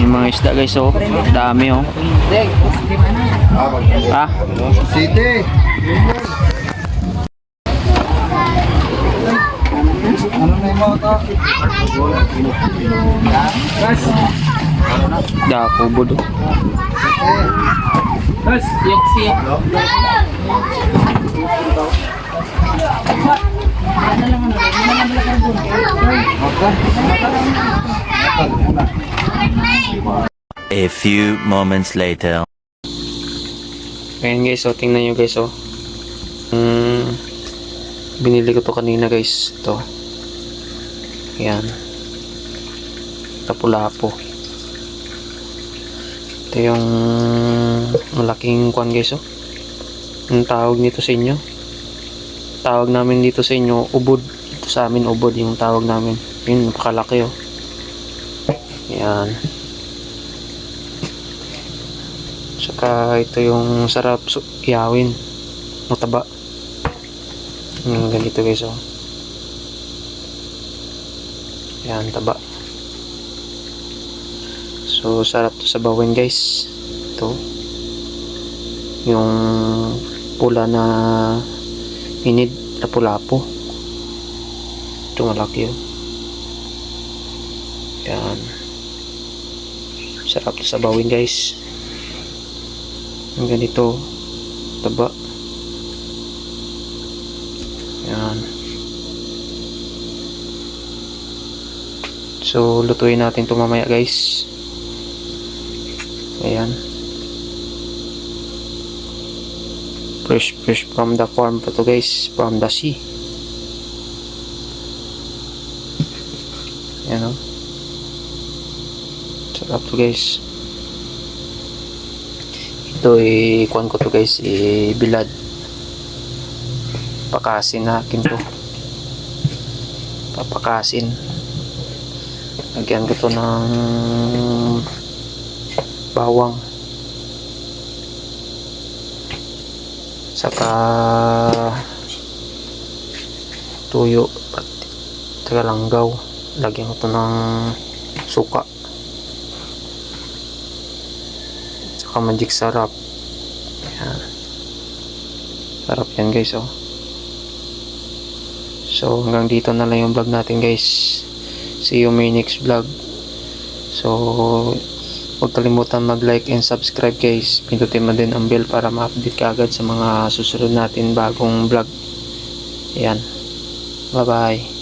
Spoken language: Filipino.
Yung mga isda guys oh. Dami oh. Ah, City. Ano na yung mga to? A few moments later. Ayan guys, so tingnan nyo guys, oh. Mm, binili ko to kanina guys. Ito. Ayan. Lapu-lapo. Ito yung malaking kwan guys, oh. Ang tawag nito sa inyo. Tawag namin dito sa inyo, ubod. Ito sa amin, ubod yung tawag namin. Yun, napakalaki, oh. Ayan. Tsaka ito yung sarap su- iyawin. Mataba. Yung ganito guys oh. Yan, taba. So, sarap to sa bawin guys. Ito. Yung pula na inid lapu-lapo. Ito malaki oh. Yan. Sarap to sa bawin guys. Yung ganito. Taba. Yan. So, lutuin natin ito mamaya guys. Ayan. Fresh fresh from the farm pa to guys. From the sea. Ayan o. Sarap to guys. Ito kuhan ko to guys, eh, bilad. Pakasin na akin to. Papakasin. Lagyan ko to ng bawang. Saka tuyo at saka langgaw. Lagyan ko to ng suka. Saka magic sarap. Ayan. Sarap yan guys oh. So hanggang dito na lang yung vlog natin guys. See you may next vlog. So huwag kalimutan mag-like and subscribe guys. Pindutin mo din ang bell para ma-update ka agad sa mga susunod natin bagong vlog. Ayan. Bye bye.